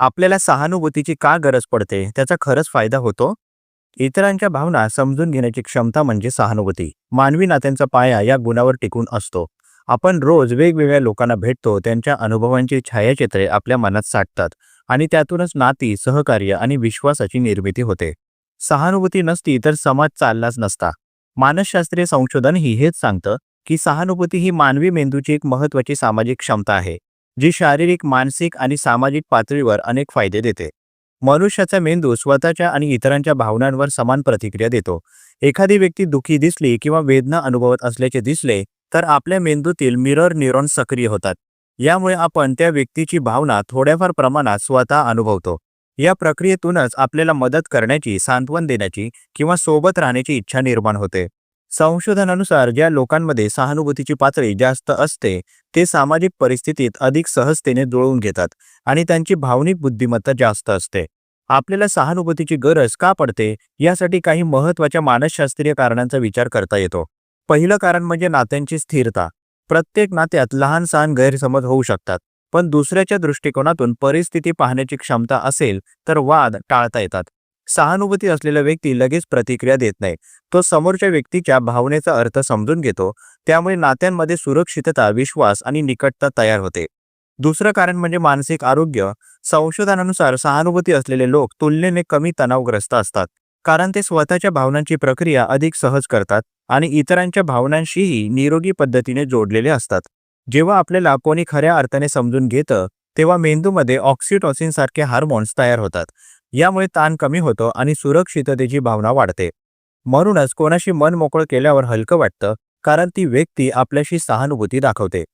आपल्याला सहानुभूतीची का गरज पडते? त्याचा खरंच फायदा होतो? इतरांच्या भावना समजून घेण्याची क्षमता म्हणजे सहानुभूती. मानवी नात्यांचा पाया या गुणावर टिकून असतो. आपण रोज वेगवेगळ्या लोकांना भेटतो त्यांच्या अनुभवांची छायाचित्रे आपल्या मनात साठतात आणि त्यातूनच नाती सहकार्य आणि विश्वासाची निर्मिती होते. सहानुभूती नसती तर समाज चाललाच नसता. मानसशास्त्रीय संशोधन ही हेच सांगतं की सहानुभूती ही मानवी मेंदूची एक महत्वाची सामाजिक क्षमता आहे. जी शारीरिक मानसिक आणि सामाजिक पातळीवर अनेक फायदे देते. मनुष्याचा मेंदू स्वतःच्या आणि इतरांच्या भावनांवर समान प्रतिक्रिया देतो. एखादी व्यक्ती दुःखी दिसली किंवा वेदना अनुभवत असल्याचे दिसले तर आपल्या मेंदूतील मिरर न्यूरॉन सक्रिय होतात. यामुळे आपण त्या व्यक्तीची भावना थोड्याफार प्रमाणात स्वतः अनुभवतो. या प्रक्रियेतूनच आपल्याला मदत करण्याची सांत्वन देण्याची किंवा सोबत राहण्याची इच्छा निर्माण होते. संशोधनानुसार ज्या लोकांमध्ये सहानुभूतीची पातळी जास्त असते ते सामाजिक परिस्थितीत अधिक सहजतेने जुळवून घेतात आणि त्यांची भावनिक बुद्धिमत्ता जास्त असते. आपल्याला सहानुभूतीची गरज का पडते यासाठी काही महत्त्वाच्या मानसशास्त्रीय कारणांचा विचार करता येतो. पहिलं कारण म्हणजे नात्यांची स्थिरता. प्रत्येक नात्यात लहान सहान गैरसमज होऊ शकतात पण दुसऱ्याच्या दृष्टिकोनातून परिस्थिती पाहण्याची क्षमता असेल तर वाद टाळता येतात. सहानुभूती असलेला व्यक्ती लगेच प्रतिक्रिया देत नाही. तो समोरच्या व्यक्तीच्या भावनेचा अर्थ समजून घेतो. त्यामुळे नात्यांमध्ये सुरक्षितता विश्वास आणि निकटता तयार होते. दुसरं कारण म्हणजे मानसिक आरोग्य. संशोधनानुसार सहानुभूती असलेले लोक तुलनेने कमी तणावग्रस्त असतात. कारण ते स्वतःच्या भावनांची प्रक्रिया अधिक सहज करतात आणि इतरांच्या भावनांशीही निरोगी पद्धतीने जोडलेले असतात. जेव्हा आपल्याला कोणी खऱ्या अर्थाने समजून घेतं तेव्हा मेंदूमध्ये ऑक्सिटॉसिन सारखे हार्मोन्स तयार होतात. यामुळे ताण कमी होतो आणि सुरक्षिततेची भावना वाढते. म्हणूनच कोणाशी मन मोकळं केल्यावर हलकं वाटतं कारण ती व्यक्ती आपल्याशी सहानुभूती दाखवते.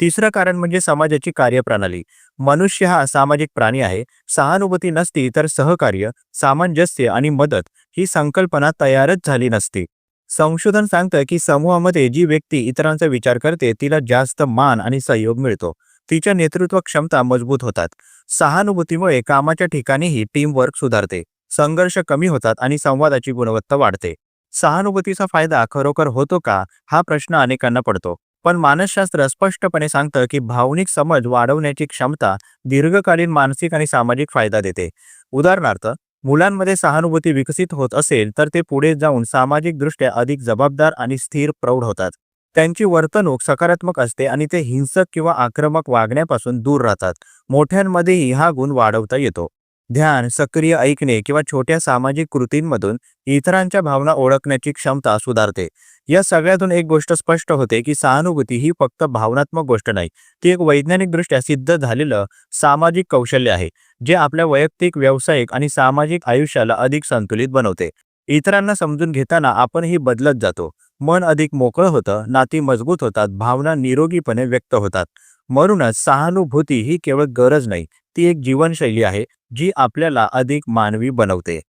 तिसरं कारण म्हणजे समाजाची कार्यप्रणाली. मनुष्य हा सामाजिक प्राणी आहे. सहानुभूती नसती तर सहकार्य सामंजस्य आणि मदत ही संकल्पना तयारच झाली नसती. संशोधन सांगतं की समूहामध्ये जी व्यक्ती इतरांचा विचार करते तिला जास्त मान आणि सहयोग मिळतो. तिच्या नेतृत्व क्षमता मजबूत होतात. सहानुभूतीमुळे कामाच्या ठिकाणीही टीमवर्क सुधारते. संघर्ष कमी होतात आणि संवादाची गुणवत्ता वाढते. सहानुभूतीचा फायदा खरोखर होतो का? हा प्रश्न अनेकांना पडतो. पण मानसशास्त्र स्पष्टपणे सांगतं की भावनिक समज वाढवण्याची क्षमता दीर्घकालीन मानसिक आणि सामाजिक फायदा देते. उदाहरणार्थ मुलांमध्ये सहानुभूती विकसित होत असेल तर ते पुढे जाऊन सामाजिकदृष्ट्या अधिक जबाबदार आणि स्थिर प्रौढ होतात. त्यांची वर्तणूक सकारात्मक असते आणि ते हिंसक किंवा आक्रमक वागण्यापासून दूर राहतात. मोठ्यांमध्येही हा गुण वाढवता येतो. ध्यान सक्रिय ऐकणे किंवा छोट्या सामाजिक कृतींमधून इतरांच्या भावना ओळखण्याची क्षमता सुधारते. या सगळ्यातून एक गोष्ट स्पष्ट होते की सहानुभूती ही फक्त भावनात्मक गोष्ट नाही ती एक वैज्ञानिकदृष्ट्या सिद्ध झालेलं सामाजिक कौशल्य आहे जे आपल्या वैयक्तिक व्यावसायिक आणि सामाजिक आयुष्याला अधिक संतुलित बनवते. इतरांना समजून घेताना आपणही बदलत जातो. मन अधिक मोकळं होतं नाती मजबूत होतात भावना निरोगीपणे व्यक्त होतात. म्हणूनच सहानुभूती ही केवळ गरज नाही ती एक जीवनशैली आहे जी आपल्याला अधिक मानवी बनवते.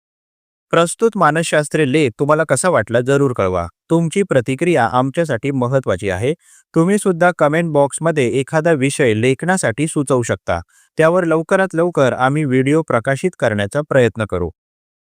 प्रस्तुत मानसशास्त्रे लेख तुम्हाला कसा वाटला जरूर कळवा. तुमची प्रतिक्रिया आमच्यासाठी महत्वाची आहे. तुम्ही सुद्धा कमेंट बॉक्समध्ये एखादा विषय लेखनासाठी सुचवू शकता. त्यावर लवकरात लवकर आम्ही व्हिडिओ प्रकाशित करण्याचा प्रयत्न करू.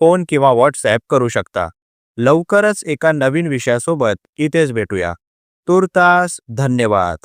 फोन किंवा व्हॉट्सॲप करू शकता. लवकरच एका नवीन विषयासोबत इथेच भेटूया. तुर्तास धन्यवाद.